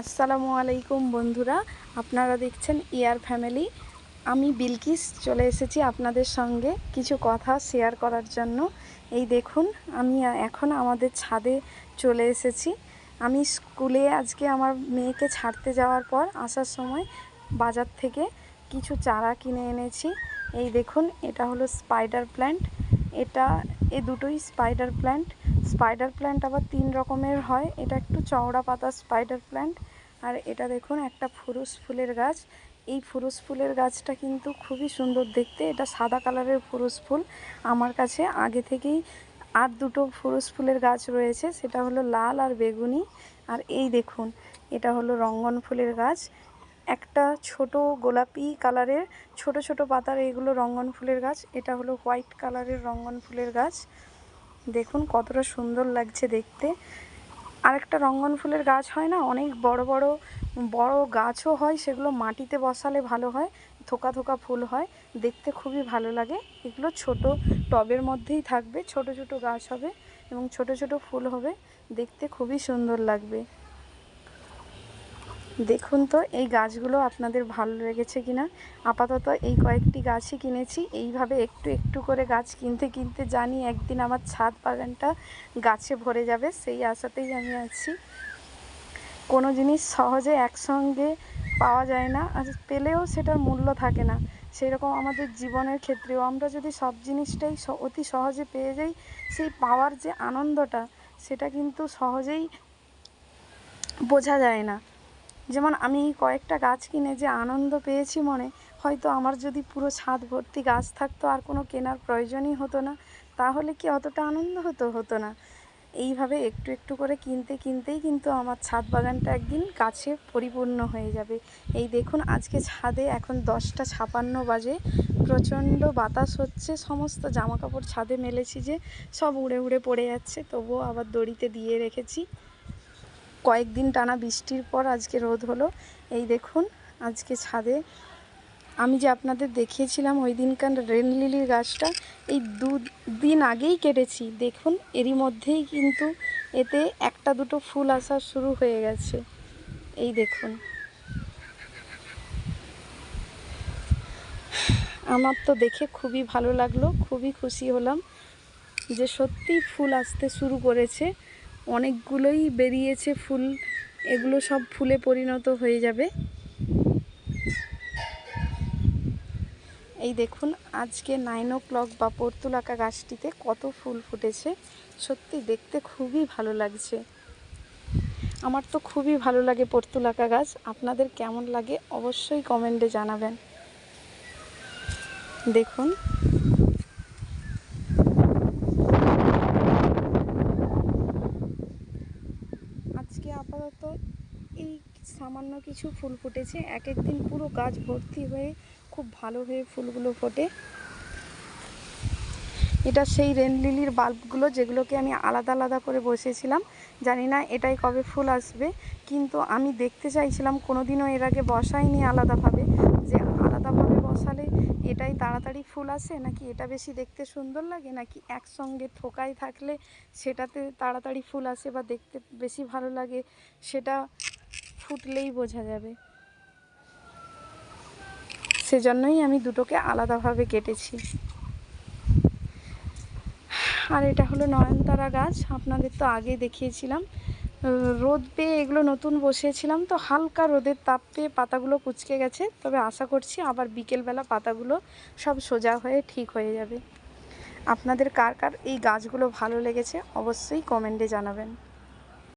আসসালামু আলাইকুম বন্ধুরা, আপনারা দেখছেন ইয়ার ফ্যামিলি। আমি বিলকিস চলে এসেছি আপনাদের সঙ্গে কিছু কথা শেয়ার করার জন্য। এই দেখুন, আমি এখন আমাদের ছাদে চলে এসেছি। আমি স্কুলে আজকে আমার মেয়েকে ছাড়তে যাওয়ার পর আসার সময় বাজার থেকে কিছু চারা কিনে এনেছি। এই দেখুন, এটা হলো স্পাইডার প্ল্যান্ট। এটা, এ দুটোই স্পাইডার প্ল্যান্ট। স্পাইডার প্ল্যান্ট আবার তিন রকমের হয়। এটা একটু চওড়া পাতা স্পাইডার প্ল্যান্ট আর এটা দেখুন, একটা ফুরুস ফুলের গাছ। এই ফুরুস ফুলের গাছটা কিন্তু খুবই সুন্দর দেখতে। এটা সাদা কালারের ফুরুস ফুল। আমার কাছে আগে থেকেই আর দুটো ফুরুস ফুলের গাছ রয়েছে। সেটা হলো লাল আর বেগুনি। আর এই দেখুন, এটা হলো রঙ্গন ফুলের গাছ। একটা ছোট গোলাপি কালারের ছোট ছোট পাতার এগুলো রঙ্গন ফুলের গাছ। এটা হলো হোয়াইট কালারের রঙ্গন ফুলের গাছ। দেখুন কতটা সুন্দর লাগছে দেখতে। আরেকটা রঙ্গন ফুলের গাছ হয় না, অনেক বড় বড় বড় গাছও হয়, সেগুলো মাটিতে বসালে ভালো হয়, থোকা থোকা ফুল হয়, দেখতে খুবই ভালো লাগে। এগুলো ছোট টবের মধ্যেই থাকবে, ছোট ছোট গাছ হবে এবং ছোট ছোট ফুল হবে, দেখতে খুবই সুন্দর লাগবে। দেখুন তো, এই গাছগুলো আপনাদের ভালো লেগেছে কিনা? আপাতত এই কয়েকটি গাছই কিনেছি। এইভাবে একটু একটু করে গাছ কিনতে কিনতে জানি একদিন আমার ছাদ বাগানটা গাছে ভরে যাবে, সেই আশাতেই আমি আছি। কোনো জিনিস সহজে একসঙ্গে পাওয়া যায় না, আর পেলেও সেটার মূল্য থাকে না। সেই রকম আমাদের জীবনের ক্ষেত্রেও আমরা যদি সব জিনিসটাই অতি সহজে পেয়ে যাই, সেই পাওয়ার যে আনন্দটা, সেটা কিন্তু সহজেই বোঝা যায় না। যেমন আমি কয়েকটা গাছ কিনে যে আনন্দ পেয়েছি মনে, হয়তো আমার যদি পুরো ছাদ ভর্তি গাছ থাকতো আর কোনো কেনার প্রয়োজনই হতো না, তাহলে কি অতটা আনন্দ হতো হতো না। এইভাবে একটু একটু করে কিনতে কিনতেই কিন্তু আমার ছাদ বাগানটা একদিন গাছে পরিপূর্ণ হয়ে যাবে। এই দেখুন, আজকে ছাদে এখন দশটা ছাপান্ন বাজে, প্রচণ্ড বাতাস হচ্ছে, সমস্ত জামা কাপড় ছাদে মেলেছি যে, সব উড়ে উড়ে পড়ে যাচ্ছে, তবুও আবার দড়িতে দিয়ে রেখেছি। কয়েকদিন টানা বৃষ্টির পর আজকে রোদ হলো। এই দেখুন, আজকে ছাদে। আমি যে আপনাদের দেখিয়েছিলাম ওই দিনকার রেন লিলির গাছটা, এই দু দিন আগেই কেটেছি। দেখুন, এরই মধ্যেই কিন্তু এতে একটা দুটো ফুল আসা শুরু হয়ে গেছে। এই দেখুন। আমার তো দেখে খুবই ভালো লাগল, খুবই খুশি হলাম যে সত্যিই ফুল আসতে শুরু করেছে। অনেকগুলোই বেরিয়েছে ফুল। এগুলো সব ফুলে পরিণত হয়ে যাবে। এই দেখুন, আজকে নাইন ও ক্লক বা পর্তুলাকা গাছটিতে কত ফুল ফুটেছে। সত্যি দেখতে খুবই ভালো লাগছে। আমার তো খুবই ভালো লাগে পর্তুলাকা গাছ। আপনাদের কেমন লাগে অবশ্যই কমেন্টে জানাবেন। দেখুন আজকে আপাতত এই সামান্য কিছু ফুল ফুটেছে। এক এক দিন পুরো গাছ ভর্তি হয়ে খুব ভালো হয়ে ফুলগুলো ফোটে। এটা সেই রেন লিলির বাল্বগুলো যেগুলোকে আমি আলাদা আলাদা করে বসেছিলাম। জানি না এটাই কবে ফুল আসবে, কিন্তু আমি দেখতে চাইছিলাম কোনো দিনও এর আগে বসাইনি আলাদাভাবে। যে আলাদাভাবে বসালে এটাই তাড়াতাড়ি ফুল আসে? নাকি এটা বেশি দেখতে সুন্দর লাগে? নাকি একসঙ্গে থোকায় থাকলে সেটাতে তাড়াতাড়ি ফুল আসে বা দেখতে বেশি ভালো লাগে? সেটা ফুটলেই বোঝা যাবে। সেজন্যই আমি দুটোকে আলাদাভাবে কেটেছি। আর এটা হলো নয়নতারা গাছ, আপনাদের তো আগেই দেখিয়েছিলাম। রোদ পেয়ে এগুলো নতুন বসিয়েছিলাম, তো হালকা রোদের তাপ পেয়ে পাতাগুলো কুচকে গেছে। তবে আশা করছি আবার বিকেলবেলা পাতাগুলো সব সোজা হয়ে ঠিক হয়ে যাবে। আপনাদের কার কার এই গাছগুলো ভালো লেগেছে, অবশ্যই কমেন্টে জানাবেন।